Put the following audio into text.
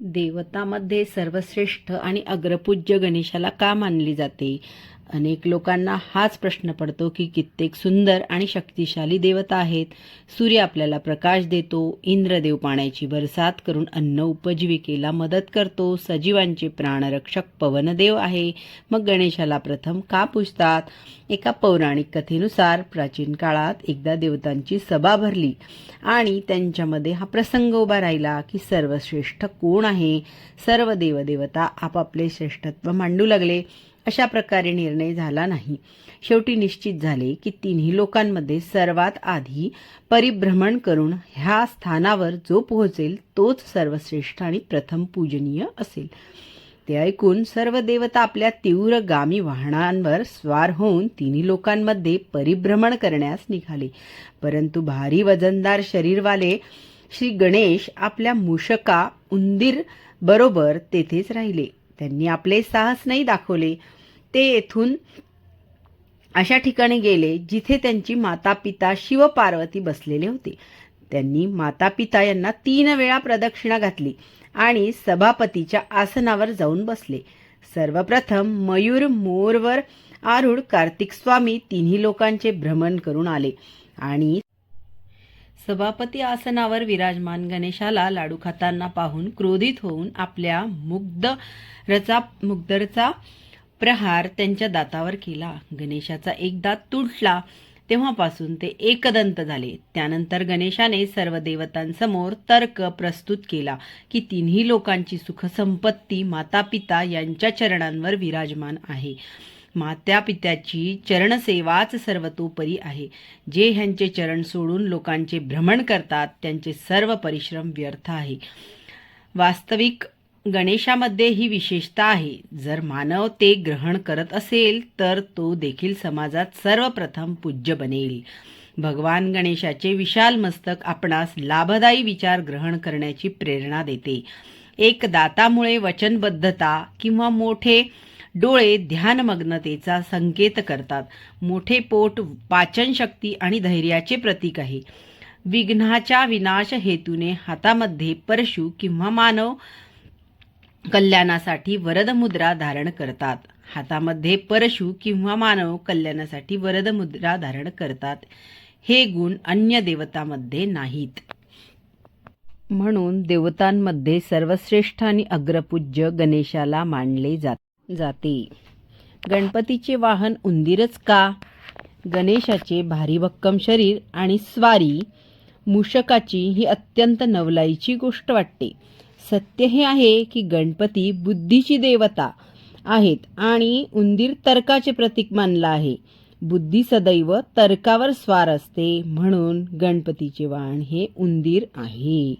देवतामध्ये सर्वश्रेष्ठ आणि अग्रपूज्य गणेशाला का मानली जाते? अनेक लोकांना हाच प्रश्न पडतो की कित्येक सुंदर आणि शक्तिशाली देवता आहेत. सूर्य आपल्याला प्रकाश देतो इंद्रदेव पाण्याची बरसात करून अन्न उपजीविकेला मदत करतो सजीवांचे प्राणरक्षक पवनदेव आहे. मग गणेशाला प्रथम का पूजतात? एका पौराणिक कथेनुसार प्राचीन काळात एकदा देवतांची सभा भरली आणि त्यांच्यामध्ये हा प्रसंग उभा राहिला की सर्वश्रेष्ठ कोण आहे? सर्व देवदेवता आपापले श्रेष्ठत्व मांडू लागले. अशा प्रकारे निर्णय झाला नाही. शेवटी निश्चित झाले की तिन्ही लोकांमध्ये सर्वात आधी परिभ्रमण करून ह्या स्थानावर जो पोहोचेल तोच सर्वश्रेष्ठ आणि प्रथम पूजनीय असेल. ते ऐकून सर्व देवता आपल्या तीव्र गामी वाहनांवर स्वार होऊन तिन्ही लोकांमध्ये परिभ्रमण करण्यास निघाले. परंतु भारी वजनदार शरीरवाले श्री गणेश आपल्या मूषका उंदीर बरोबर तेथेच राहिले. त्यांनी आपले साहस नाही दाखवले. ते येथून अशा ठिकाणी गेले जिथे त्यांची माता पिता शिव पार्वती बसलेले होते. त्यांनी माता पिता यांना तीन वेळा प्रदक्षिणा घातली आणि सभापतीच्या आसनावर जाऊन बसले. सर्वप्रथम मयूर मोरवर आरूढ कार्तिक स्वामी तिन्ही लोकांचे भ्रमण करून आले आणि सभापती आसनावर विराजमान गणेशाला लाडू खाताना पाहून क्रोधित होऊन आपल्या मुग्ध रचा मुग्धरचा प्रहार त्यांच्या दातावर केला. गणेशाचा एक दात तुटला. तेव्हापासून ते एकदंत झाले. त्यानंतर गणेशाने सर्व देवतांसमोर तर्क प्रस्तुत केला की तिन्ही लोकांची सुखसंपत्ती माता पिता यांच्या चरणांवर विराजमान आहे. मात्या पित्याची चरणसेवाच सर्वतोपरी आहे. जे ह्यांचे चरण सोडून लोकांचे भ्रमण करतात त्यांचे सर्व परिश्रम व्यर्थ आहे. वास्तविक गणेशामध्ये ही विशेषता आहे. जर मानव ते ग्रहण करत असेल तर तो देखील समाजात सर्वप्रथम पूज्य बनेल. भगवान गणेशाचे विशाल मस्तक आपणास लाभदायी विचार ग्रहण करण्याची प्रेरणा देते. एक दातामुळे वचनबद्धता किंवा मोठे डोळे ध्यानमग्नतेचा संकेत करतात. मोठे पोट पाचनशक्ती आणि धैर्याचे प्रतीक आहे. विघ्नाच्या विनाश हेतूने हातामध्ये परशु किंवा मानव कल्याणासाठी वरदमुद्रा धारण करतात. हातामध्ये परशु किंवा मानव कल्याणासाठी वरदमुद्रा धारण करतात. हे गुण अन्य देवतामध्ये नाहीत. म्हणून देवतांमध्ये सर्वश्रेष्ठ आणि अग्रपूज्य गणेशाला मानले जात जाते. गणपतीचे वाहन उंदीरच का? गणेशाचे भारी भक्कम शरीर आणि स्वारी मूषकाची ही अत्यंत नवलाईची गोष्ट वाटते. सत्य हे आहे की गणपती बुद्धीची देवता आहेत आणि उंदीर तर्काचे प्रतीक मानला आहे. बुद्धी सदैव तर्कावर स्वार असते म्हणून गणपतीचे वाण हे उंदीर आहे.